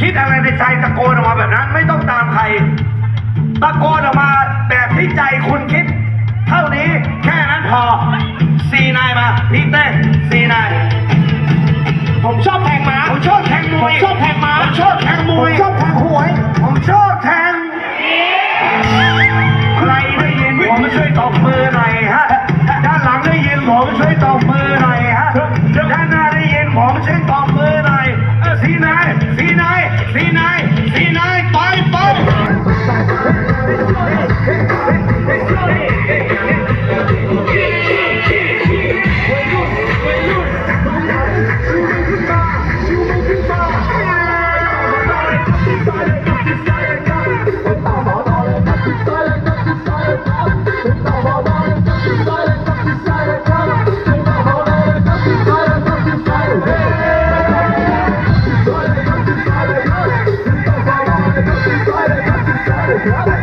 คิดอะไรในใจตะโกนออกมาแบบนั้น ไม่ต้องตามใคร ตะโกนออกมาแบบที่ใจคุณคิด เท่านี้แค่นั้นพอซีนายมาพี่เต้ซีนายผมชอบแทงม้าผมชอบแทงมวยผมชอบแทงม้าผมชอบแทงมวยผมชอบแทงหวยผมชอบแทงใครได้ยินผมช่วยตบมือหน่อยฮะด้านหลังได้ยินผมช่วยตบมือ Yeah.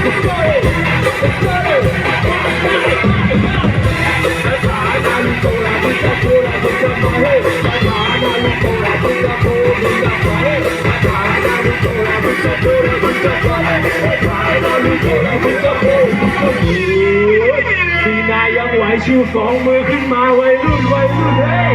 สีนายังไหวชูสองมือขึ้นมาวัยรุ่นวัยรุ่นเฮ้ย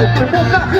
Vou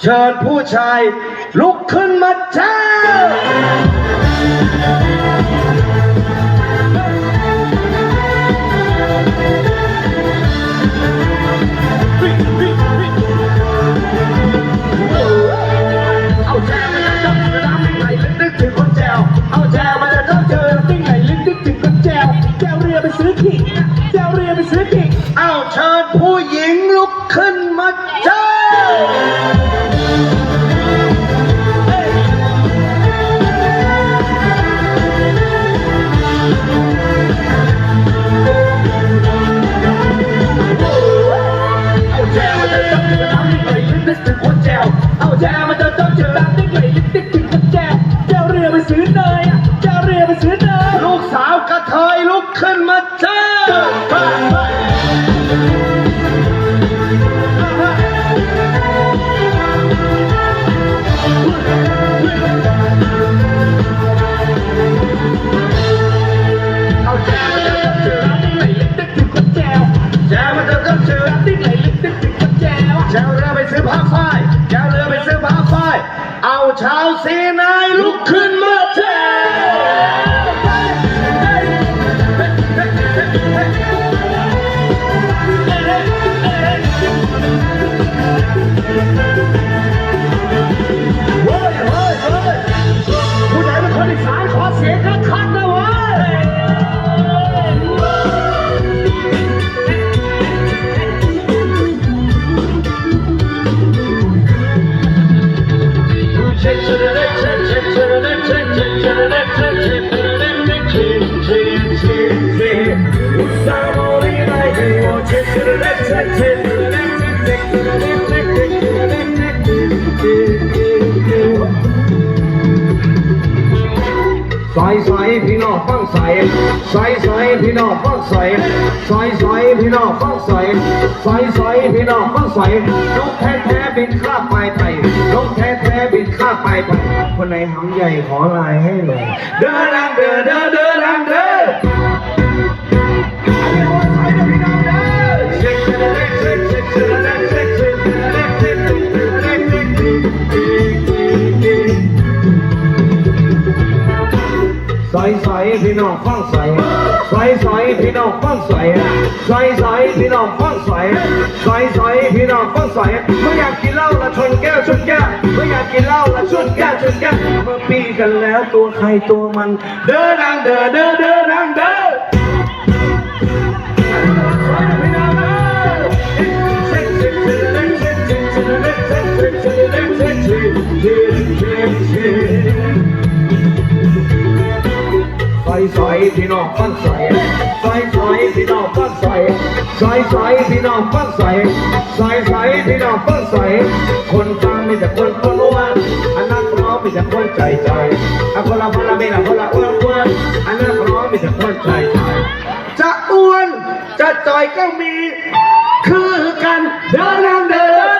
เชิญผู้ชาย ลุกขึ้นมาเจ้าเอาแจวมาจะดมน้ำไหลลึกนึกถึงคนแจวเอาแจวมาจะดมเจอติ้งไหลลึกนึกถึงคนแจวแจวเรือไปซื้อขิงแจวเรือไปซื้อขิงเอาเชิญผู้หญิงลุกขึ้นมาเจ้า sin ใส่ใส่พี่น้องฟังใส่ใส่ใส่พี่น้องฟังใส่ใส่ใส่พี่น้องฟังใส่ใส่ใส่พี่น้องฟังใส่นกแท้แท้บินข้าไปไปนกแท้แท้บินข้าไปไปคนไหนหำใหญ่ขอลายให้เลยเดินลังเดินเดินเดินลังเดิน ใส่ใส่พี่น้องฟังใส่ใส่ใส่พี่น้องฟังใส่ใส่ใส่พี่น้องฟังใส่ใส่ใส่พี่น้องฟังใส่ไม่อยากกินเหล้าละชนแก้วชนแก้วไม่อยากกินเหล้าละชนแก้วชนแก้วเมื่อปีกันแล้วตัวใครตัวมัน เดินดังเดินเดินเดินดังเดิน ใส่ใส่พี่น้องฟังใส่ใส่ใส่พี่น้องฟังใส่ใส่ใส่พี่น้องฟังใส่ใส่ใส่พี่น้องฟังใส่คนฟังมีแต่คนคนอ้วนอันนั้นร้องมีแต่คนใจใจอันคนละคนละเบลคนละอ้วนอ้วนอันนั้นร้องมีแต่คนใจใจจะอ้วนจะจ่อยก็มี คือกันเดินนางเดิน